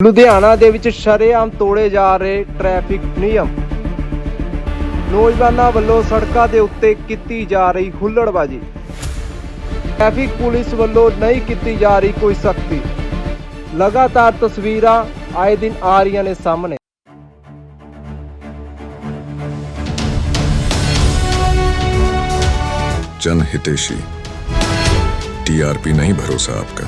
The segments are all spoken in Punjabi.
ਲੁਧਿਆਣਾ ਦੇ ਵਿੱਚ ਸ਼ਰੇਆਮ ਤੋੜੇ ਜਾ ਰਹੇ ਟ੍ਰੈਫਿਕ ਨਿਯਮ ਨੌਜਵਾਨਾਂ ਵੱਲੋਂ ਸੜਕਾਂ ਦੇ ਉੱਤੇ ਕੀਤੀ ਜਾ ਰਹੀ ਹੁੱਲੜਬਾਜੀ ਟ੍ਰੈਫਿਕ ਪੁਲਿਸ ਵੱਲੋਂ ਨਹੀਂ ਕੀਤੀ ਜਾ ਰਹੀ ਕੋਈ ਸਖਤੀ ਲਗਾਤਾਰ ਤਸਵੀਰਾਂ ਆਏ ਦਿਨ ਆ ਰਹੀਆਂ ਨੇ ਸਾਹਮਣੇ जन हितेशी टीआरपी नहीं भरोसा आपका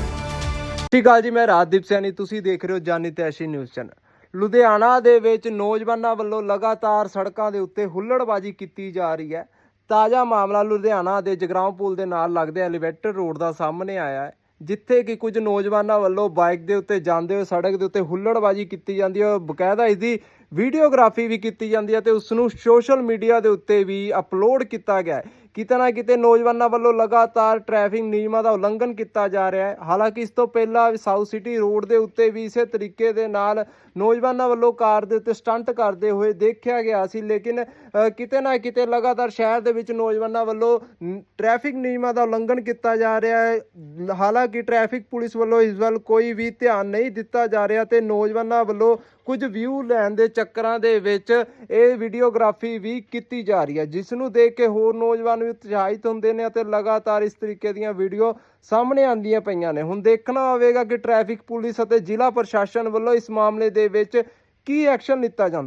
ਸਤਿ ਸ਼੍ਰੀ ਅਕਾਲ ਜੀ, ਮੈਂ ਰਾਜਦੀਪ ਸੈਣੀ, ਤੁਸੀਂ ਦੇਖ ਰਹੇ ਹੋ ਜਾਨੀ ਤੈਸ਼ੀ ਨਿਊਜ਼ ਚੈਨਲ। ਲੁਧਿਆਣਾ ਦੇ ਵਿੱਚ ਨੌਜਵਾਨਾਂ ਵੱਲੋਂ ਲਗਾਤਾਰ ਸੜਕਾਂ ਦੇ ਉੱਤੇ ਹੁੱਲੜਬਾਜੀ ਕੀਤੀ ਜਾ ਰਹੀ ਹੈ। ਤਾਜ਼ਾ ਮਾਮਲਾ ਲੁਧਿਆਣਾ ਦੇ ਜਗਰਾਉਂ ਪੁਲ ਦੇ ਨਾਲ ਲੱਗਦੇ ਐਲੀਵੇਟਰ ਰੋਡ ਦਾ ਸਾਹਮਣੇ ਆਇਆ ਹੈ, ਜਿੱਥੇ ਕਿ ਕੁਝ ਨੌਜਵਾਨਾਂ ਵੱਲੋਂ ਬਾਈਕ ਦੇ ਉੱਤੇ ਜਾਂਦੇ ਹੋਏ ਸੜਕ ਦੇ ਉੱਤੇ ਹੁੱਲੜਬਾਜੀ ਕੀਤੀ ਜਾਂਦੀ ਹੈ। ਬਕਾਇਦਾ ਇਸ ਦੀ ਵੀਡੀਓਗ੍ਰਾਫੀ ਵੀ ਕੀਤੀ ਜਾਂਦੀ ਹੈ ਤੇ ਉਸ ਨੂੰ ਸੋਸ਼ਲ ਮੀਡੀਆ ਦੇ ਉੱਤੇ ਵੀ ਅਪਲੋਡ ਕੀਤਾ ਗਿਆ ਹੈ। ਕਿਤੇ ਨਾ ਕਿਤੇ ਨੌਜਵਾਨਾਂ ਵੱਲੋਂ ਲਗਾਤਾਰ ਟ੍ਰੈਫਿਕ ਨਿਯਮਾਂ ਦਾ ਉਲੰਘਣ ਕੀਤਾ ਜਾ ਰਿਹਾ ਹੈ। ਹਾਲਾਂਕਿ ਇਸ ਤੋਂ ਪਹਿਲਾਂ ਸਾਊਥ ਸਿਟੀ ਰੋਡ ਦੇ ਉੱਤੇ ਵੀ ਇਸੇ ਤਰੀਕੇ ਦੇ ਨਾਲ ਨੌਜਵਾਨਾਂ ਵੱਲੋਂ ਕਾਰ ਦੇ ਉੱਤੇ ਸਟੰਟ ਕਰਦੇ ਹੋਏ ਦੇਖਿਆ ਗਿਆ ਸੀ। ਲੇਕਿਨ ਕਿਤੇ ਨਾ ਕਿਤੇ ਲਗਾਤਾਰ ਸ਼ਹਿਰ ਦੇ ਵਿੱਚ ਨੌਜਵਾਨਾਂ ਵੱਲੋਂ ਨ- ਟ੍ਰੈਫਿਕ ਨਿਯਮਾਂ ਦਾ ਉਲੰਘਣ ਕੀਤਾ ਜਾ ਰਿਹਾ ਹੈ। ਹਾਲਾਂਕਿ ਟ੍ਰੈਫਿਕ ਪੁਲਿਸ ਵੱਲੋਂ ਇਸ ਵੱਲ ਕੋਈ ਵੀ ਧਿਆਨ ਨਹੀਂ ਦਿੱਤਾ ਜਾ ਰਿਹਾ ਤੇ ਨੌਜਵਾਨਾਂ ਵੱਲੋਂ ਕੁਝ ਵਿਊ ਲੈਣ ਦੇ ਚੱਕਰਾਂ ਦੇ ਵਿੱਚ ਇਹ ਵੀਡੀਓਗ੍ਰਾਫੀ ਵੀ ਕੀਤੀ ਜਾ ਰਹੀ ਹੈ ਜਿਸ ਨੂੰ ਦੇਖ ਕੇ ਹੋਰ ਨੌਜਵਾਨ ਵੀ ਉਤਸ਼ਾਹਿਤ ਹੁੰਦੇ ਨੇ ਅਤੇ ਲਗਾਤਾਰ ਇਸ ਤਰੀਕੇ ਦੀਆਂ ਵੀਡੀਓ ਸਾਹਮਣੇ ਆਉਂਦੀਆਂ ਪਈਆਂ ਨੇ। ਹੁਣ ਦੇਖਣਾ ਹੋਵੇਗਾ ਕਿ ਟ੍ਰੈਫਿਕ ਪੁਲਿਸ ਅਤੇ ਜ਼ਿਲ੍ਹਾ ਪ੍ਰਸ਼ਾਸਨ ਵੱਲੋਂ ਇਸ ਮਾਮਲੇ ਦੇ ਵਿੱਚ ਕੀ ਐਕਸ਼ਨ ਲਿੱਤਾ ਜਾਂਦਾ